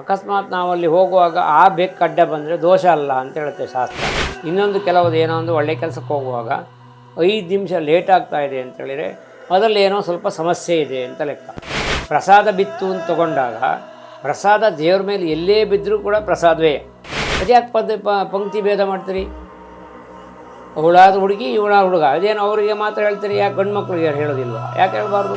ಅಕಸ್ಮಾತ್ ನಾವಲ್ಲಿ ಹೋಗುವಾಗ, ಆ ಬೆಕ್ಕು ಅಡ್ಡ ಬಂದರೆ ದೋಷ ಅಲ್ಲ ಅಂತ ಹೇಳುತ್ತೆ ಶಾಸ್ತ್ರ. ಇನ್ನೊಂದು ಕೆಲವೊಂದು ಏನೋ ಒಂದು ಒಳ್ಳೆ ಕೆಲಸಕ್ಕೆ ಹೋಗುವಾಗ, ಐದು ನಿಮಿಷ ಲೇಟ್ ಆಗ್ತಾ ಇದೆ ಅಂತ ಹೇಳಿದರೆ, ಅದರಲ್ಲಿ ಏನೋ ಸ್ವಲ್ಪ ಸಮಸ್ಯೆ ಇದೆ ಅಂತ ಲೆಕ್ಕ. ಪ್ರಸಾದ ಬಿತ್ತು ಅಂತ ತಗೊಂಡಾಗ, ಪ್ರಸಾದ ದೇವ್ರ ಮೇಲೆ ಎಲ್ಲೇ ಬಿದ್ದರೂ ಕೂಡ ಪ್ರಸಾದವೇ. ಅದ್ಯಾಕೆ ಪದ ಪಂಕ್ತಿ ಭೇದ ಮಾಡ್ತೀರಿ? ಹುಳಾದ ಹುಡುಗಿ, ಇವಳಾದ ಹುಡುಗ. ಅದೇನು ಅವರಿಗೆ ಮಾತ್ರ ಹೇಳ್ತೀರಿ? ಯಾಕೆ ಗಂಡು ಮಕ್ಕಳಿಗೆ ಯಾರು ಹೇಳೋದಿಲ್ವ? ಯಾಕೆ ಹೇಳ್ಬಾರ್ದು?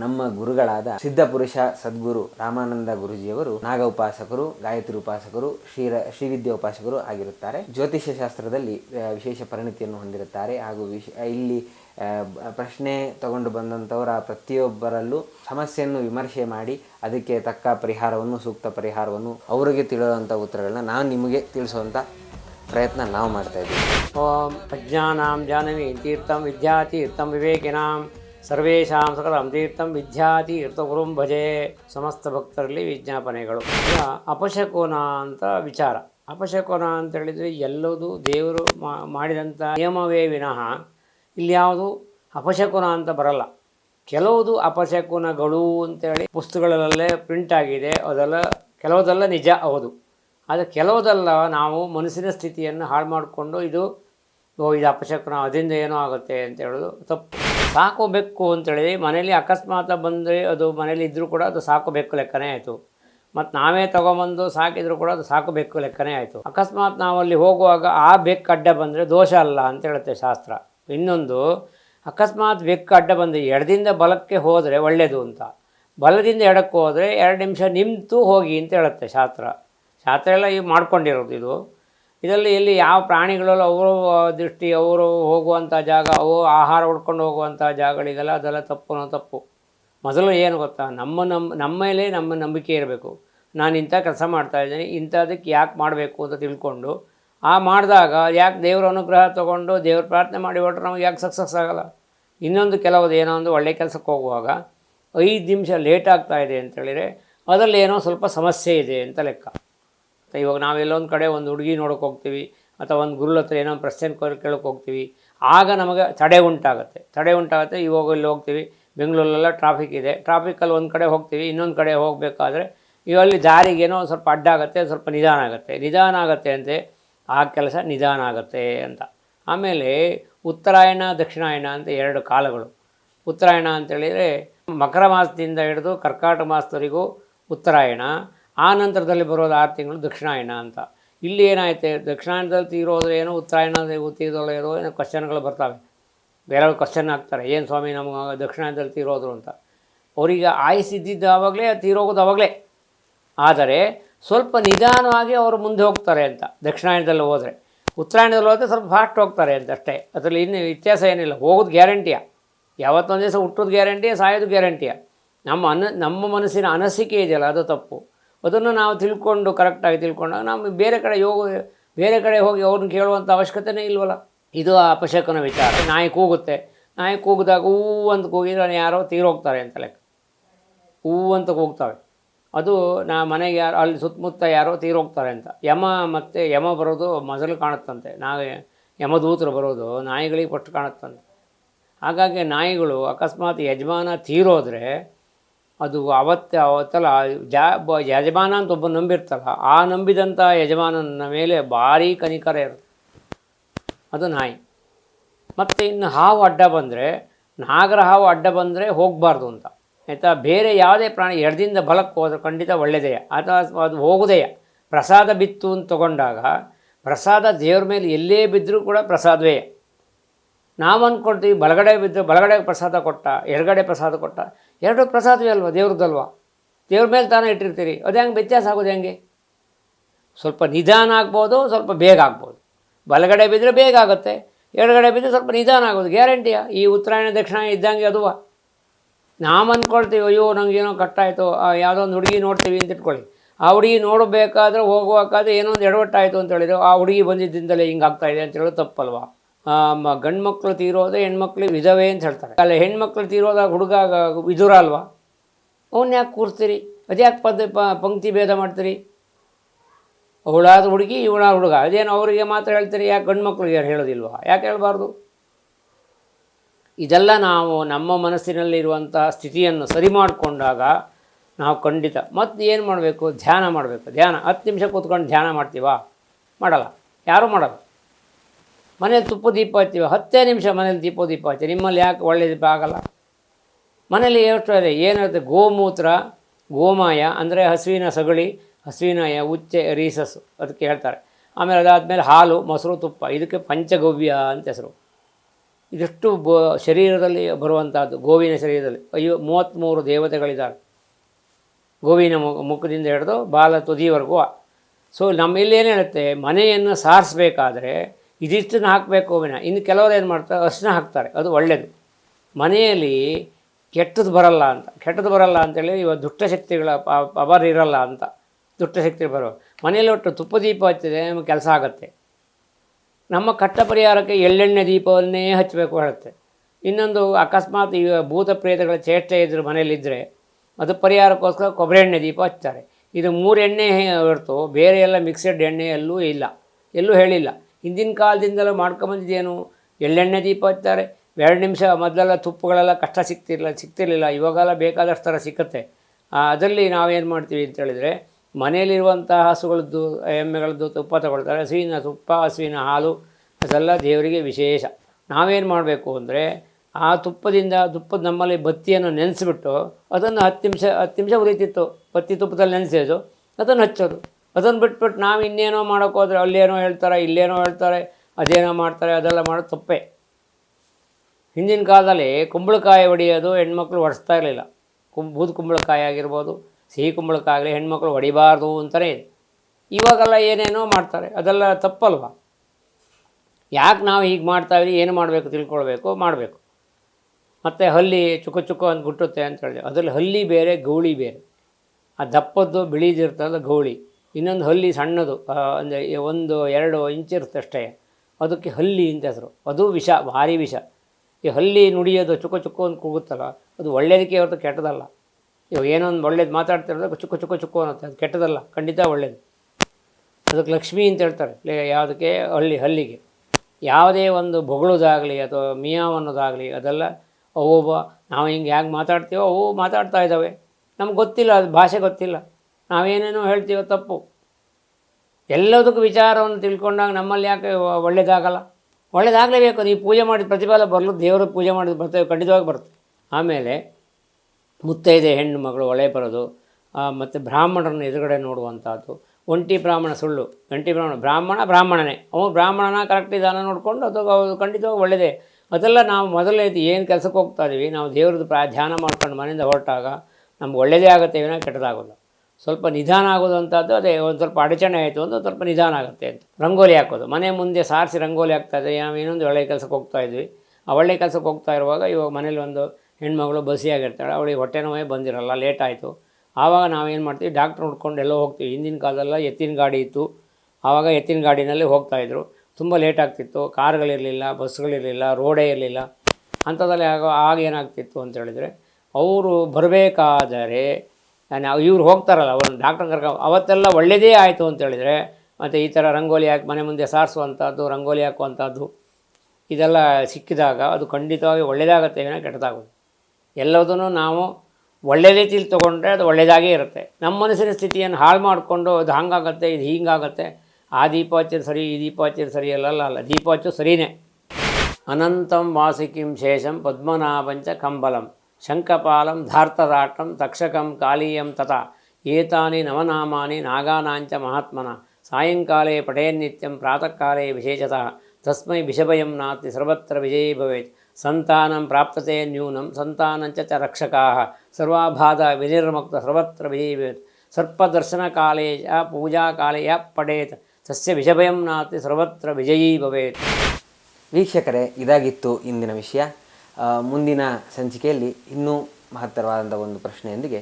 ನಮ್ಮ ಗುರುಗಳಾದ ಸಿದ್ಧಪುರುಷ ಸದ್ಗುರು ರಾಮಾನಂದ ಗುರುಜಿಯವರು ನಾಗ ಉಪಾಸಕರು ಗಾಯತ್ರಿ ಉಪಾಸಕರು, ಶ್ರೀರ ಶ್ರೀವಿದ್ಯಾ ಉಪಾಸಕರು ಆಗಿರುತ್ತಾರೆ. ಜ್ಯೋತಿಷ್ಯ ಶಾಸ್ತ್ರದಲ್ಲಿ ವಿಶೇಷ ಪರಿಣತಿಯನ್ನು ಹೊಂದಿರುತ್ತಾರೆ. ಹಾಗೂ ವಿಶ್ ಇಲ್ಲಿ ಪ್ರಶ್ನೆ ತಗೊಂಡು ಬಂದಂಥವರ ಪ್ರತಿಯೊಬ್ಬರಲ್ಲೂ ಸಮಸ್ಯೆಯನ್ನು ವಿಮರ್ಶೆ ಮಾಡಿ, ಅದಕ್ಕೆ ತಕ್ಕ ಪರಿಹಾರವನ್ನು, ಸೂಕ್ತ ಪರಿಹಾರವನ್ನು ಅವರಿಗೆ ತಿಳಿಯುವಂಥ ಉತ್ತರಗಳನ್ನ ನಾನು ನಿಮಗೆ ತಿಳಿಸುವಂಥ ಪ್ರಯತ್ನ ನಾವು ಮಾಡ್ತಾ ಇದ್ದೀವಿ. ಓಂ ಅಜ್ಞಾನಾಂ ಜಾನವಿ ತೀರ್ಥಂ ವಿದ್ಯಾತೀರ್ಥಂ ವಿವೇಕಿನಾಂ. ಸರ್ವೇಷಾಂ ಸಕಲಂ ತೀರ್ಥಂ ವಿದ್ಯಾತಿ ಗುರುಂ ಭಜೆ ಸಮಸ್ತ ಭಕ್ತರಲ್ಲಿ ವಿಜ್ಞಾಪನೆಗಳು. ಅಪಶಕುನ ಅಂತ ವಿಚಾರ. ಅಪಶಕೋನ ಅಂತ ಹೇಳಿದರೆ ಎಲ್ಲದೂ ದೇವರು ಮಾಡಿದಂಥ ನಿಯಮವೇ ವಿನಃ ಇಲ್ಲಿ ಯಾವುದು? ಅಪಶಕುನ ಅಂತ ಬರಲ್ಲ. ಕೆಲವುದು ಅಪಶಕುನಗಳು ಅಂತೇಳಿ ಪುಸ್ತಕಗಳಲ್ಲೇ ಪ್ರಿಂಟ್ ಆಗಿದೆ. ಅದೆಲ್ಲ ಕೆಲವುದೆಲ್ಲ ನಿಜ ಹೌದು. ಆದರೆ ಕೆಲವುದೆಲ್ಲ ನಾವು ಮನಸ್ಸಿನ ಸ್ಥಿತಿಯನ್ನು ಹಾಳು ಮಾಡಿಕೊಂಡು ಇದು ಇದು ಅಪಶಕುನ, ಅದರಿಂದ ಏನೋ ಆಗುತ್ತೆ ಅಂತ ಹೇಳೋದು ತಪ್ಪು. ಸಾಕು ಬೆಕ್ಕು ಅಂತೇಳಿ ಮನೇಲಿ ಅಕಸ್ಮಾತ್ ಬಂದರೆ ಅದು ಮನೇಲಿ ಇದ್ದರೂ ಕೂಡ ಅದು ಸಾಕು ಲೆಕ್ಕನೇ ಆಯಿತು. ಮತ್ತು ನಾವೇ ತೊಗೊಂಬಂದು ಸಾಕಿದ್ರು ಕೂಡ ಅದು ಸಾಕು ಬೆಕ್ಕು ಲೆಕ್ಕನೇ ಆಯಿತು. ಅಕಸ್ಮಾತ್ ನಾವು ಅಲ್ಲಿ ಹೋಗುವಾಗ ಆ ಬೆಕ್ಕು ಅಡ್ಡ ಬಂದರೆ ದೋಷ ಅಲ್ಲ ಅಂತ ಹೇಳುತ್ತೆ ಶಾಸ್ತ್ರ. ಇನ್ನೊಂದು, ಅಕಸ್ಮಾತ್ ಬೆಕ್ಕು ಅಡ್ಡ ಬಂದು ಎಡದಿಂದ ಬಲಕ್ಕೆ ಹೋದರೆ ಒಳ್ಳೆಯದು ಅಂತ. ಬಲದಿಂದ ಎಡಕ್ಕೆ ಹೋದರೆ ಎರಡು ನಿಮಿಷ ನಿಂತು ಹೋಗಿ ಅಂತ ಹೇಳುತ್ತೆ ಶಾಸ್ತ್ರ. ಶಾಸ್ತ್ರ ಎಲ್ಲ ಈಗ ಮಾಡ್ಕೊಂಡಿರೋದು ಇದು. ಇದರಲ್ಲಿ ಇಲ್ಲಿ ಯಾವ ಪ್ರಾಣಿಗಳಲ್ಲ ಅವರು ದೃಷ್ಟಿ, ಅವರು ಹೋಗುವಂಥ ಜಾಗ ಅವು ಆಹಾರ ಹುಡ್ಕೊಂಡು ಹೋಗುವಂಥ ಜಾಗಗಳಿದೆಲ್ಲ, ಅದೆಲ್ಲ ತಪ್ಪು ತಪ್ಪು. ಮೊದಲು ಏನು ಗೊತ್ತಾ? ನಮ್ಮ ನಮ್ಮ ನಮ್ಮ ಮೇಲೆ ನಮ್ಮ ನಂಬಿಕೆ ಇರಬೇಕು. ನಾನು ಇಂಥ ಕೆಲಸ ಮಾಡ್ತಾಯಿದ್ದೀನಿ ಇಂಥದಕ್ಕೆ ಯಾಕೆ ಮಾಡಬೇಕು ಅಂತ ತಿಳ್ಕೊಂಡು, ಆ ಮಾಡಿದಾಗ ಯಾಕೆ ದೇವರ ಅನುಗ್ರಹ ತೊಗೊಂಡು ದೇವ್ರ ಪ್ರಾರ್ಥನೆ ಮಾಡಿ ಹೊಟ್ಟರೆ ನಮಗೆ ಯಾಕೆ ಸಕ್ಸಸ್ ಆಗಲ್ಲ? ಇನ್ನೊಂದು ಕೆಲವೊಂದು ಏನೋ ಒಂದು ಒಳ್ಳೆ ಕೆಲಸಕ್ಕೆ ಹೋಗುವಾಗ ಐದು ನಿಮಿಷ ಲೇಟ್ ಆಗ್ತಾ ಇದೆ ಅಂತ ಹೇಳಿದರೆ, ಅದರಲ್ಲಿ ಏನೋ ಸ್ವಲ್ಪ ಸಮಸ್ಯೆ ಇದೆ ಅಂತ ಲೆಕ್ಕ. ಇವಾಗ ನಾವೆಲ್ಲೊಂದು ಕಡೆ ಒಂದು ಹುಡುಗಿ ನೋಡೋಕೆ ಹೋಗ್ತೀವಿ, ಅಥವಾ ಒಂದು ಗುರುಳ ಹತ್ರ ಏನೋ ಪ್ರಶ್ನೆ ಕೇಳೋಕೆ ಹೋಗ್ತೀವಿ, ಆಗ ನಮಗೆ ತಡೆ ಉಂಟಾಗುತ್ತೆ. ತಡೆ ಉಂಟಾಗುತ್ತೆ, ಇವಾಗ ಇಲ್ಲಿ ಹೋಗ್ತೀವಿ, ಬೆಂಗಳೂರಲ್ಲೆಲ್ಲ ಟ್ರಾಫಿಕ್ ಇದೆ. ಟ್ರಾಫಿಕಲ್ಲಿ ಒಂದು ಕಡೆ ಹೋಗ್ತೀವಿ, ಇನ್ನೊಂದು ಕಡೆ ಹೋಗಬೇಕಾದ್ರೆ ಇವಲ್ಲಿ ದಾರಿಗೇನೋ ಸ್ವಲ್ಪ ಅಡ್ಡ ಆಗುತ್ತೆ ಸ್ವಲ್ಪ ನಿಧಾನ ಆಗುತ್ತೆ. ನಿಧಾನ ಆಗುತ್ತೆ ಅಂತೆ ಆ ಕೆಲಸ ನಿಧಾನ ಆಗುತ್ತೆ ಅಂತ. ಆಮೇಲೆ ಉತ್ತರಾಯಣ, ದಕ್ಷಿಣಾಯಣ ಅಂತ ಎರಡು ಕಾಲಗಳು. ಉತ್ತರಾಯಣ ಅಂತೇಳಿದರೆ ಮಕರ ಮಾಸದಿಂದ ಹಿಡಿದು ಕರ್ಕಾಟಕ ಮಾಸದವರೆಗೂ ಉತ್ತರಾಯಣ ಆ ನಂತರದಲ್ಲಿ ಬರೋದು ಆರು ತಿಂಗಳು ದಕ್ಷಿಣಾಯಣ ಅಂತ. ಇಲ್ಲಿ ಏನಾಯ್ತು? ದಕ್ಷಿಣಾಯಣದಲ್ಲಿ ತೀರೋದ್ರೆ ಏನೋ ಉತ್ತರಾಯಣದಲ್ಲಿ ತೀರೋದ್ರೆ ಏನೋ ಏನೋ ಕ್ವಶನ್ಗಳು ಬರ್ತವೆ. ಬೇರೆಯವ್ರು ಕ್ವಶನ್ ಹಾಕ್ತಾರೆ. ಏನು ಸ್ವಾಮಿ ನಮಗೆ ದಕ್ಷಿಣಾಯಣದಲ್ಲಿ ತೀರೋದ್ರು ಅಂತ. ಅವರಿಗೆ ಆಯುಸ್ಸಿದ್ದಿದ್ದು ಆವಾಗಲೇ, ತೀರೋಗೋದು ಆವಾಗಲೇ. ಆದರೆ ಸ್ವಲ್ಪ ನಿಧಾನವಾಗಿ ಅವರು ಮುಂದೆ ಹೋಗ್ತಾರೆ ಅಂತ ದಕ್ಷಿಣಾಯಣದಲ್ಲಿ ಹೋದರೆ. ಉತ್ತರಾಯಣದಲ್ಲಿ ಹೋದರೆ ಸ್ವಲ್ಪ ಫಾಸ್ಟ್ ಹೋಗ್ತಾರೆ ಅಂತ ಅಷ್ಟೇ. ಅದರಲ್ಲಿ ಇನ್ನು ವ್ಯತ್ಯಾಸ ಏನಿಲ್ಲ. ಹೋಗೋದು ಗ್ಯಾರಂಟಿಯ ಯಾವತ್ತೊಂದು ದಿವಸ ಹುಟ್ಟೋದು ಗ್ಯಾರಂಟಿಯ ಸಾಯೋದು ಗ್ಯಾರಂಟಿಯ ನಮ್ಮ ಅನ, ನಮ್ಮ ಮನಸ್ಸಿನ ಅನಿಸಿಕೆ ಇದೆಯಲ್ಲ, ಅದು ತಪ್ಪು. ಅದನ್ನು ನಾವು ತಿಳ್ಕೊಂಡು ಕರೆಕ್ಟಾಗಿ ತಿಳ್ಕೊಂಡಾಗ ನಾವು ಬೇರೆ ಕಡೆ ಯೋಗ, ಬೇರೆ ಕಡೆ ಹೋಗಿ ಅವ್ರನ್ನ ಕೇಳುವಂಥ ಅವಶ್ಯಕತೆನೇ ಇಲ್ವಲ್ಲ? ಇದು ಆ ಅಪಶಕನ ವಿಚಾರ. ನಾಯಿ ಕೂಗುತ್ತೆ. ನಾಯಿ ಕೂಗಿದಾಗ ಹೂ ಅಂತ ಕೂಗಿದ್ರೆ ಯಾರೋ ತೀರೋಗ್ತಾರೆ ಅಂತ ಲೆಕ್ಕ. ಹೂ ಅಂತ ಕೂಗ್ತವೆ. ಅದು ನಾ ಮನೆಗೆ ಯಾರು ಅಲ್ಲಿ ಸುತ್ತಮುತ್ತ ಯಾರೋ ತೀರೋಗ್ತಾರೆ ಅಂತ. ಯಮ ಮತ್ತು ಯಮ ಬರೋದು ಮೊದಲು ಕಾಣುತ್ತಂತೆ. ನಾವೇ ಯಮದೂತರು ಬರೋದು ನಾಯಿಗಳಿಗೆ ಫಸ್ಟ್ ಕಾಣುತ್ತಂತೆ. ಹಾಗಾಗಿ ನಾಯಿಗಳು ಅಕಸ್ಮಾತ್ ಯಜಮಾನ ತೀರೋದ್ರೆ ಅದು ಅವತ್ತೆ, ಅವತ್ತಲ್ಲ, ಜಾ, ಬ, ಯಜಮಾನ ಅಂತ ಒಬ್ಬ ನಂಬಿರ್ತಲ್ಲ ಆ ನಂಬಿದಂಥ ಯಜಮಾನನ ಮೇಲೆ ಭಾರಿ ಕನಿಕರ ಇರುತ್ತೆ. ಅದು ನಾಯಿ. ಮತ್ತು ಇನ್ನು ಹಾವು ಅಡ್ಡ ಬಂದರೆ, ನಾಗರ ಹಾವು ಅಡ್ಡ ಬಂದರೆ ಹೋಗಬಾರ್ದು ಅಂತ. ಆಯಿತಾ? ಬೇರೆ ಯಾವುದೇ ಪ್ರಾಣಿ, ಎಡದಿಂದ ಬಲಕ್ಕೆ ಹೋದ್ರೆ ಖಂಡಿತ ಒಳ್ಳೆಯದೇ ಅಥವಾ ಅದು ಹೋಗುದೆಯ ಪ್ರಸಾದ ಬಿತ್ತು ಅಂತ ತಗೊಂಡಾಗ, ಪ್ರಸಾದ ದೇವ್ರ ಮೇಲೆ ಎಲ್ಲೇ ಬಿದ್ದರೂ ಕೂಡ ಪ್ರಸಾದವೇ. ನಾವು ಅಂದ್ಕೊಳ್ತೀವಿ ಬಲಗಡೆ ಬಿದ್ದು ಬಲಗಡೆ ಪ್ರಸಾದ ಕೊಟ್ಟ ಎಡಗಡೆ ಪ್ರಸಾದ ಕೊಟ್ಟ ಎರಡು ಪ್ರಸಾದವೇ ಅಲ್ವಾ ದೇವ್ರದ್ದಲ್ವಾ? ದೇವ್ರ ಮೇಲೆ ತಾನೇ ಇಟ್ಟಿರ್ತೀರಿ. ಅದು ಹೆಂಗೆ ವ್ಯತ್ಯಾಸ ಆಗೋದು ಹೆಂಗೆ? ಸ್ವಲ್ಪ ನಿಧಾನ ಆಗ್ಬೋದು, ಸ್ವಲ್ಪ ಬೇಗ ಆಗ್ಬೋದು. ಬಲಗಡೆ ಬಿದ್ದರೆ ಬೇಗ ಆಗುತ್ತೆ. ಎಡಗಡೆ ಬಿದ್ದರೆ ಸ್ವಲ್ಪ ನಿಧಾನ ಆಗೋದು. ಗ್ಯಾರಂಟಿಯಾ? ಈ ಉತ್ತರಾಯಣ, ದಕ್ಷಿಣ ಇದ್ದಂಗೆ ಅದುವ? ನಾವು ಅಂದ್ಕೊಳ್ತೀವಿ, ಅಯ್ಯೋ ನನಗೇನೋ ಕಟ್ಟಾಯಿತು. ಯಾವುದೋ ಒಂದು ಹುಡುಗಿ ನೋಡ್ತೀವಿ ಅಂತ ಇಟ್ಕೊಳ್ಳಿ. ಆ ಹುಡುಗಿ ನೋಡಬೇಕಾದ್ರೆ ಹೋಗುವಾಕಾದ್ರೆ ಏನೋ ಒಂದು ಎಡವಟ್ಟಾಯಿತು ಅಂತ ಹೇಳಿದ್ರು. ಆ ಹುಡುಗಿ ಬಂದಿದ್ದಿಂದಲೇ ಹಿಂಗೆ ಆಗ್ತಾಯಿದೆ ಅಂತ ಹೇಳೋದು ತಪ್ಪಲ್ವಾ? ಗಂಡು ಮಕ್ಕಳು ತೀರೋದೆ ಹೆಣ್ಮಕ್ಳು ವಿಧವೆ ಅಂತ ಹೇಳ್ತಾರೆ. ಅಲ್ಲ, ಹೆಣ್ಮಕ್ಳು ತೀರೋದಾಗ ಹುಡುಗ ವಿಧುರ ಅಲ್ವಾ? ಅವನ್ನ ಯಾಕೆ ಕೂರಿಸ್ತೀರಿ ಅದ್ಯಾಕೆ ಪದ ಪಂಕ್ತಿ ಭೇದ ಮಾಡ್ತೀರಿ? ಅವಳಾದ ಹುಡುಗಿ, ಇವಳಾದ ಹುಡುಗ. ಅದೇನು ಅವರಿಗೆ ಮಾತ್ರ ಹೇಳ್ತೀರಿ, ಯಾಕೆ ಗಂಡು ಮಕ್ಕಳಿಗೆ ಯಾರು ಹೇಳೋದಿಲ್ವಾ? ಯಾಕೆ ಹೇಳಬಾರ್ದು? ಇದೆಲ್ಲ ನಾವು ನಮ್ಮ ಮನಸ್ಸಿನಲ್ಲಿರುವಂಥ ಸ್ಥಿತಿಯನ್ನು ಸರಿ ಮಾಡಿಕೊಂಡಾಗ ನಾವು ಖಂಡಿತ ಮತ್ತು ಏನು ಮಾಡಬೇಕು? ಧ್ಯಾನ ಮಾಡಬೇಕು. ಧ್ಯಾನ. ಹತ್ತು ನಿಮಿಷ ಕೂತ್ಕೊಂಡು ಧ್ಯಾನ ಮಾಡ್ತೀವಾ? ಮಾಡಲ್ಲ. ಯಾರೂ ಮಾಡಲ್ಲ. ಮನೇಲಿ ತುಪ್ಪ ದೀಪ ಹಚ್ತೀವಿ ಹತ್ತೇ ನಿಮಿಷ ಮನೇಲಿ ದೀಪ ದೀಪ ಹಚ್ಚಿ ನಿಮ್ಮಲ್ಲಿ ಯಾಕೆ ಒಳ್ಳೆ ದೀಪ ಆಗಲ್ಲ? ಮನೇಲಿ ಎಷ್ಟು ಇದೆ ಏನಿರುತ್ತೆ ಗೋಮೂತ್ರ, ಗೋಮಾಯ, ಅಂದರೆ ಹಸುವಿನ ಸಗಳಿ ಹಸುವಿನ ಉಚ್ಚೆ, ರೀಸಸ್ ಅದಕ್ಕೆ ಹೇಳ್ತಾರೆ. ಆಮೇಲೆ ಅದಾದಮೇಲೆ ಹಾಲು, ಮೊಸರು, ತುಪ್ಪ. ಇದಕ್ಕೆ ಪಂಚಗವ್ಯ ಅಂತ ಹೆಸರು. ಇದಿಷ್ಟು ಬೋ, ಶರೀರದಲ್ಲಿ ಬರುವಂಥದ್ದು ಗೋವಿನ ಶರೀರದಲ್ಲಿ. ಅಯ್ಯೋ ಮೂವತ್ತ್ಮೂರು ದೇವತೆಗಳಿದ್ದಾರೆ. ಗೋವಿನ ಮುಖದಿಂದ ಹಿಡಿದು ಬಾಲ ತುದಿವರೆಗೂ. ಸೊ ನಮ್ಮ ಏನು ಹೇಳುತ್ತೆ? ಮನೆಯನ್ನು ಸಾರಿಸ್ಬೇಕಾದ್ರೆ ಇದಿಷ್ಟನ್ನು ಹಾಕಬೇಕು ವಿನ ಇನ್ನು ಕೆಲವರು ಏನು ಮಾಡ್ತಾರೆ, ಅರ್ಶಿನ ಹಾಕ್ತಾರೆ. ಅದು ಒಳ್ಳೆಯದು ಮನೆಯಲ್ಲಿ ಕೆಟ್ಟದ್ದು ಬರಲ್ಲ ಅಂತ. ಕೆಟ್ಟದ್ದು ಬರಲ್ಲ ಅಂತೇಳಿ ಇವಾಗ ದುಷ್ಟಶಕ್ತಿಗಳ ಪವರ್ ಇರಲ್ಲ ಅಂತ. ದುಷ್ಟಶಕ್ತಿ ಬರೋ ಮನೆಯಲ್ಲಿ ಒಟ್ಟು ತುಪ್ಪ ದೀಪ ಹಚ್ಚಿದ್ರೆ ನಮಗೆ ಕೆಲಸ ಆಗುತ್ತೆ. ನಮ್ಮ ಕಟ್ಟ ಪರಿಹಾರಕ್ಕೆ ಎಳ್ಳೆಣ್ಣೆ ದೀಪವನ್ನೇ ಹಚ್ಚಬೇಕು ಹೇಳುತ್ತೆ. ಇನ್ನೊಂದು ಅಕಸ್ಮಾತ್ ಈಗ ಭೂತ ಪ್ರೇತಗಳ ಚೇಷ್ಟೆ ಇದ್ದರು ಮನೆಯಲ್ಲಿದ್ದರೆ ಅದು ಪರಿಹಾರಕ್ಕೋಸ್ಕರ ಕೊಬ್ಬರಿ ಎಣ್ಣೆ ದೀಪ ಹಚ್ತಾರೆ. ಇದು ಮೂರು ಎಣ್ಣೆ ಹೊರತು ಬೇರೆ ಎಲ್ಲ ಮಿಕ್ಸೆಡ್ ಎಣ್ಣೆ ಎಲ್ಲೂ ಇಲ್ಲ. ಎಲ್ಲೂ ಹೇಳಿಲ್ಲ. ಹಿಂದಿನ ಕಾಲದಿಂದಲೂ ಮಾಡ್ಕೊಂಬಂದಿದ್ದೇನು? ಎಳ್ಳೆಣ್ಣೆ ದೀಪ ಹಚ್ತಾರೆ. ಎರಡು ನಿಮಿಷ ಮೊದಲೆಲ್ಲ ತುಪ್ಪಗಳೆಲ್ಲ ಕಷ್ಟ ಸಿಗ್ತಿರಲಿಲ್ಲ ಸಿಗ್ತಿರಲಿಲ್ಲ. ಇವಾಗೆಲ್ಲ ಬೇಕಾದಷ್ಟು ಥರ ಸಿಕ್ಕತ್ತೆ. ಅದರಲ್ಲಿ ನಾವೇನು ಮಾಡ್ತೀವಿ ಅಂತ ಹೇಳಿದರೆ ಮನೆಯಲ್ಲಿರುವಂಥ ಹಸುಗಳದ್ದು, ಎಮ್ಮೆಗಳದ್ದು ತುಪ್ಪ ತಗೊಳ್ತಾರೆ. ಹಸುವಿನ ತುಪ್ಪ, ಹಸುವಿನ ಹಾಲು, ಅದೆಲ್ಲ ದೇವರಿಗೆ ವಿಶೇಷ. ನಾವೇನು ಮಾಡಬೇಕು ಅಂದರೆ, ಆ ತುಪ್ಪದಿಂದ, ತುಪ್ಪದ ನಮ್ಮಲ್ಲಿ ಬತ್ತಿಯನ್ನು ನೆನೆಸಿಬಿಟ್ಟು, ಅದನ್ನು ಹತ್ತು ನಿಮಿಷ ಹತ್ತು ನಿಮಿಷ ಉರಿತಿತ್ತು. ಬತ್ತಿ ತುಪ್ಪದಲ್ಲಿ ನೆನೆಸೋದು ಅದನ್ನು ಹಚ್ಚೋದು. ಅದನ್ನು ಬಿಟ್ಬಿಟ್ಟು ನಾವು ಇನ್ನೇನೋ ಮಾಡೋಕೆ ಹೋದ್ರೆ ಅಲ್ಲೇನೋ ಹೇಳ್ತಾರೆ, ಇಲ್ಲೇನೋ ಹೇಳ್ತಾರೆ, ಅದೇನೋ ಮಾಡ್ತಾರೆ, ಅದೆಲ್ಲ ಮಾಡೋದು ತಪ್ಪೆ. ಹಿಂದಿನ ಕಾಲದಲ್ಲಿ ಕುಂಬಳಕಾಯಿ ಹೊಡೆಯೋದು ಹೆಣ್ಮಕ್ಳು ಹೊಡೆಸ್ತಾ ಇರಲಿಲ್ಲ. ಕುಂ ಬೂದು ಕುಂಬಳಕಾಯಿ ಆಗಿರ್ಬೋದು, ಸಿಹಿ ಕುಂಬಳಕಾಯಿ ಆಗಲಿ, ಹೆಣ್ಮಕ್ಳು ಹೊಡಿಬಾರ್ದು ಅಂತಲೇ ಇದೆ. ಇವಾಗೆಲ್ಲ ಏನೇನೋ ಮಾಡ್ತಾರೆ, ಅದೆಲ್ಲ ತಪ್ಪಲ್ವ? ಯಾಕೆ ನಾವು ಹೀಗೆ ಮಾಡ್ತಾಯಿದ್ರಿ ಏನು ಮಾಡಬೇಕು ತಿಳ್ಕೊಳ್ಬೇಕು, ಮಾಡಬೇಕು. ಮತ್ತು ಹಲ್ಲಿ ಚುಕ್ಕ ಚುಕ್ಕ ಅಂತ ಗುಟ್ಟುತ್ತೆ ಅಂತ ಹೇಳಿದೆ ಅದರಲ್ಲಿ ಹಲ್ಲಿ ಬೇರೆ, ಗೌಳಿ ಬೇರೆ. ಆ ದಪ್ಪದ್ದು ಬಿಳಿದಿರ್ತಲ್ಲ ಗೌಳಿ. ಇನ್ನೊಂದು ಹಲ್ಲಿ ಸಣ್ಣದು ಅಂದರೆ ಒಂದು ಎರಡು ಇಂಚ್ ಇರುತ್ತೆ ಅಷ್ಟೇ. ಅದಕ್ಕೆ ಹಲ್ಲಿ ಅಂತ ಹೆಸರು. ಅದು ವಿಷ, ಭಾರಿ ವಿಷ. ಈ ಹಲ್ಲಿ ನುಡಿಯೋದು ಚುಕ್ಕ ಚುಕ್ಕ ಅಂತ ಕೂಗುತ್ತಲ್ಲ, ಅದು ಒಳ್ಳೆಯದಕ್ಕೆ ಹೊರತು ಕೆಟ್ಟದಲ್ಲ. ಇವಾಗ ಏನೋ ಒಂದು ಒಳ್ಳೇದು ಮಾತಾಡ್ತಿರೋದು ಚುಕ್ಕ ಚುಕ್ಕ ಚುಕ್ಕು ಅನ್ನುತ್ತೆ, ಅದು ಕೆಟ್ಟದಲ್ಲ, ಖಂಡಿತ ಒಳ್ಳೇದು. ಅದಕ್ಕೆ ಲಕ್ಷ್ಮಿ ಅಂತ ಹೇಳ್ತಾರೆ ಯಾವುದಕ್ಕೆ? ಹಳ್ಳಿ ಹಲ್ಲಿಗೆ. ಯಾವುದೇ ಒಂದು ಬೊಗಳೋದಾಗಲಿ ಅಥವಾ ಮಿಯಾವ್ ಅನ್ನೋದಾಗಲಿ ಅದೆಲ್ಲ ಅವು ನಾವು ಹಿಂಗೆ ಹೇಗೆ ಮಾತಾಡ್ತೀವೋ ಅವು ಮಾತಾಡ್ತಾ ಇದ್ದಾವೆ. ನಮ್ಗೆ ಗೊತ್ತಿಲ್ಲ, ಅದು ಭಾಷೆ ಗೊತ್ತಿಲ್ಲ. ನಾವೇನೇನೋ ಹೇಳ್ತೀವೋ ತಪ್ಪು. ಎಲ್ಲದಕ್ಕೂ ವಿಚಾರವನ್ನು ತಿಳ್ಕೊಂಡಾಗ ನಮ್ಮಲ್ಲಿ ಯಾಕೆ ಒಳ್ಳೇದಾಗಲ್ಲ? ಒಳ್ಳೇದಾಗಲೇಬೇಕು. ನೀವು ಪೂಜೆ ಮಾಡಿದ ಪ್ರತಿಫಲ ಬರಲು ದೇವರು ಪೂಜೆ ಮಾಡಿದ ಬರ್ತೇವೆ ಖಂಡಿತವಾಗಿ ಬರುತ್ತೆ. ಆಮೇಲೆ ಮುತ್ತೈದೆ ಹೆಣ್ಣು ಮಗಳು ಒಳೆ ಬರೋದು ಮತ್ತು ಬ್ರಾಹ್ಮಣರನ್ನು ಎದುರುಗಡೆ ನೋಡುವಂಥದ್ದು. ಒಂಟಿ ಬ್ರಾಹ್ಮಣ ಸುಳ್ಳು. ಒಂಟಿ ಬ್ರಾಹ್ಮಣ ಬ್ರಾಹ್ಮಣ ಬ್ರಾಹ್ಮಣನೇ. ಅವನು ಬ್ರಾಹ್ಮಣನ ಕರೆಕ್ಟ್ ಇದಾನ ನೋಡಿಕೊಂಡು ಅದು ಅದು ಖಂಡಿತವಾಗಿ ಒಳ್ಳೆಯದೇ ಅದೆಲ್ಲ ನಾವು ಮೊದಲೇ ಏನು ಕೆಲಸಕ್ಕೆ ಹೋಗ್ತಾ ಇದ್ದೀವಿ ನಾವು ದೇವ್ರದ್ದು ಪ್ರಾ, ಧ್ಯಾನ ಮಾಡ್ಕೊಂಡು ಮನೆಯಿಂದ ಹೊರಟಾಗ ನಮ್ಗೆ ಒಳ್ಳೆಯದೇ ಆಗುತ್ತೆ ವಿನ ಕೆಟ್ಟದಾಗೋಲ್ಲ ಸ್ವಲ್ಪ ನಿಧಾನ ಆಗೋದು ಅಂತದ್ದು ಅದೇ ಒಂದು ಸ್ವಲ್ಪ ಅಡಚಣೆ ಆಯಿತು ಒಂದು ಸ್ವಲ್ಪ ನಿಧಾನ ಆಗುತ್ತೆ ಅಂತ. ರಂಗೋಲಿ ಹಾಕೋದು. ಮನೆ ಮುಂದೆ ಸಾರಿಸಿ ರಂಗೋಲಿ ಹಾಕ್ತಾ ಇದೆ ನಾವು ಇನ್ನೊಂದು ಒಳ್ಳೆಯ ಕೆಲಸಕ್ಕೆ ಹೋಗ್ತಾ ಇದ್ವಿ. ಆ ಒಳ್ಳೆಯ ಕೆಲಸಕ್ಕೆ ಹೋಗ್ತಾ ಇರುವಾಗ ಇವಾಗ ಮನೇಲಿ ಒಂದು ಹೆಣ್ಮಗಳು ಬಸಿಯಾಗಿರ್ತಾಳೆ. ಅವಳಿಗೆ ಹೊಟ್ಟೆ ನೋವೇ ಬಂದಿರಲ್ಲ, ಲೇಟ್ ಆಯಿತು. ಆವಾಗ ನಾವೇನು ಮಾಡ್ತೀವಿ, ಡಾಕ್ಟ್ರ್ ಹುಡ್ಕೊಂಡು ಎಲ್ಲೋ ಹೋಗ್ತೀವಿ. ಹಿಂದಿನ ಕಾಲದಲ್ಲ ಎತ್ತಿನ ಗಾಡಿ ಇತ್ತು. ಆವಾಗ ಎತ್ತಿನ ಗಾಡಿನಲ್ಲಿ ಹೋಗ್ತಾಯಿದ್ರು ತುಂಬ ಲೇಟ್ ಆಗ್ತಿತ್ತು. ಕಾರ್ಗಳಿರಲಿಲ್ಲ, ಬಸ್ಗಳಿರಲಿಲ್ಲ, ರೋಡೇ ಇರಲಿಲ್ಲ. ಅಂಥದ್ದಲ್ಲಿ ಆಗ ಆಗೇನಾಗ್ತಿತ್ತು ಅಂತ ಹೇಳಿದರೆ, ಅವರು ಬರಬೇಕಾದರೆ ನಾವು ಇವ್ರು ಹೋಗ್ತಾರಲ್ಲ ಅವ್ರನ್ನ ಡಾಕ್ಟರ್ ಕರ್ಕ ಅವತ್ತೆಲ್ಲ ಒಳ್ಳೆಯದೇ ಆಯಿತು ಅಂತ ಹೇಳಿದರೆ, ಮತ್ತು ಈ ಥರ ರಂಗೋಲಿ ಹಾಕಿ, ಮನೆ ಮುಂದೆ ಸಾರಿಸುವಂಥದ್ದು, ರಂಗೋಲಿ ಹಾಕುವಂಥದ್ದು, ಇದೆಲ್ಲ ಸಿಕ್ಕಿದಾಗ ಅದು ಖಂಡಿತವಾಗಿ ಒಳ್ಳೆಯದಾಗತ್ತೆ ಏನೋ ಕೆಟ್ಟದಾಗೋದು. ಎಲ್ಲದನ್ನು ನಾವು ಒಳ್ಳೆ ರೀತಿಯಲ್ಲಿ ತೊಗೊಂಡ್ರೆ ಅದು ಒಳ್ಳೆಯದಾಗೇ ಇರುತ್ತೆ. ನಮ್ಮ ಮನಸ್ಸಿನ ಸ್ಥಿತಿಯನ್ನು ಹಾಳು ಮಾಡಿಕೊಂಡು ಅದು ಹಂಗಾಗತ್ತೆ, ಇದು ಹಿಂಗಾಗತ್ತೆ, ಆ ದೀಪ ಸರಿ, ಈ ದೀಪ ಸರಿ ಅಲ್ಲಲ್ಲ ಅಲ್ಲ ದೀಪ ಹಚ್ಚು ಅನಂತಂ ವಾಸಿಕಿಂ ಶೇಷಂ ಪದ್ಮನಾಭಂಚ ಕಂಬಲಂ. ಶಂಖಪಾಲಂ ಧಾರ್ತರಾಟಂ ತಕ್ಷಕಂ ಕಾಲೀಯಂ ತಥಾ ಏತಾನಿ ನವನಾಮಾನಿ ನಾಗಾನಾಂಚ ಮಹಾತ್ಮನ ಸಾಯಂಕಾಲೇ ಪಠೇನ್ನಿತ್ಯಂ ಪ್ರಾತಃ ಕಾಲೇ ವಿಶೇಷತಃ ತಸ್ಮೈ ವಿಷಭಯಂ ನಾತಿ ಸರ್ವತ್ರ ವಿಜಯೀ ಭವೇತ್ ಸಂತಾನಂ ಪ್ರಾಪ್ತತೆ ನ್ಯೂನಂ ಸಂತಾನಂಚ ಚ ರಕ್ಷಕಾಃ ಸರ್ವಾಬಾಧ ವಿನಿರ್ಮುಕ್ತ ಸರ್ವತ್ರ ವಿಜಯೀ ಭವೇತ್ ಸರ್ಪದರ್ಶನಕಾಲೇ ಯ ಪೂಜಾಕಾಲೇ ಯ ಪಡೇತ್ ತಸ್ಯ ವಿಷಭಯಂ ನಾತಿ ಸರ್ವತ್ರ ವಿಜಯೀ ಭವೇತ್ ವೀಕ್ಷಕರೇ ಇದಾಗಿತ್ತು ಇಂದಿನ ವಿಷಯ. ಮುಂದಿನ ಸಂಚಿಕೆಯಲ್ಲಿ ಇನ್ನೂ ಮಹತ್ತರವಾದಂಥ ಒಂದು ಪ್ರಶ್ನೆಯೊಂದಿಗೆ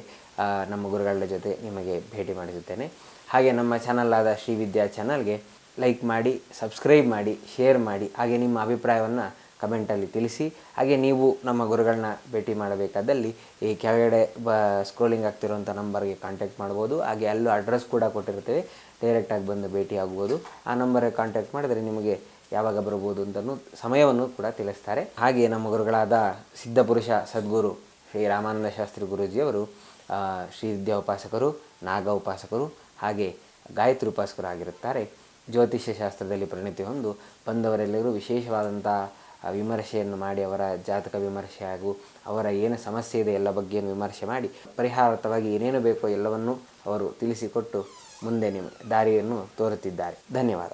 ನಮ್ಮ ಗುರುಗಳ ಜೊತೆ ನಿಮಗೆ ಭೇಟಿ ಮಾಡಿಸುತ್ತೇನೆ. ಹಾಗೆ ನಮ್ಮ ಚಾನಲ್ ಆದ ಶ್ರೀ ವಿದ್ಯಾ ಚಾನಲ್ಗೆ ಲೈಕ್ ಮಾಡಿ ಸಬ್ಸ್ಕ್ರೈಬ್ ಮಾಡಿ ಶೇರ್ ಮಾಡಿ, ಹಾಗೆ ನಿಮ್ಮ ಅಭಿಪ್ರಾಯವನ್ನು ಕಮೆಂಟಲ್ಲಿ ತಿಳಿಸಿ, ಹಾಗೆ ನೀವು ನಮ್ಮ ಗುರುಗಳನ್ನ ಭೇಟಿ ಮಾಡಬೇಕಾದಲ್ಲಿ ಈ ಕೆಳಗಡೆ ಬ ಸ್ಕ್ರೋಲಿಂಗ್ ಆಗ್ತಿರುವಂಥ ನಂಬರ್ಗೆ ಕಾಂಟ್ಯಾಕ್ಟ್ ಮಾಡ್ಬೋದು ಹಾಗೆ ಅಲ್ಲೂ ಅಡ್ರೆಸ್ ಕೂಡ ಕೊಟ್ಟಿರ್ತೇವೆ ಡೈರೆಕ್ಟಾಗಿ ಬಂದು ಭೇಟಿ ಆಗ್ಬೋದು ಆ ನಂಬರ್ಗೆ ಕಾಂಟ್ಯಾಕ್ಟ್ ಮಾಡಿದರೆ ನಿಮಗೆ ಯಾವಾಗ ಬರ್ಬೋದು ಅಂತಲೂ ಸಮಯವನ್ನು ಕೂಡ ತಿಳಿಸ್ತಾರೆ. ಹಾಗೆ ನಮ್ಮ ಗುರುಗಳಾದ ಸಿದ್ಧಪುರುಷ ಸದ್ಗುರು ಶ್ರೀ ರಾಮಾನಂದ ಶಾಸ್ತ್ರಿ ಗುರೂಜಿಯವರು ಶ್ರೀ ವಿದ್ಯಾ ಉಪಾಸಕರು, ನಾಗ ಉಪಾಸಕರು, ಹಾಗೆ ಗಾಯತ್ರಿ ಉಪಾಸಕರು ಆಗಿರುತ್ತಾರೆ. ಜ್ಯೋತಿಷ್ಯ ಶಾಸ್ತ್ರದಲ್ಲಿ ಪರಿಣಿತಿ ಹೊಂದು ಬಂದವರೆಲ್ಲರೂ ವಿಶೇಷವಾದಂಥ ವಿಮರ್ಶೆಯನ್ನು ಮಾಡಿ ಅವರ ಜಾತಕ ವಿಮರ್ಶೆ ಹಾಗೂ ಅವರ ಏನು ಸಮಸ್ಯೆ ಇದೆ ಎಲ್ಲ ಬಗ್ಗೆಯನ್ನು ವಿಮರ್ಶೆ ಮಾಡಿ ಪರಿಹಾರಾರ್ಥವಾಗಿ ಏನೇನು ಬೇಕೋ ಎಲ್ಲವನ್ನೂ ಅವರು ತಿಳಿಸಿಕೊಟ್ಟು ಮುಂದೆ ನಿಮ್ಮ ದಾರಿಯನ್ನು ತೋರುತ್ತಿದ್ದಾರೆ. ಧನ್ಯವಾದ.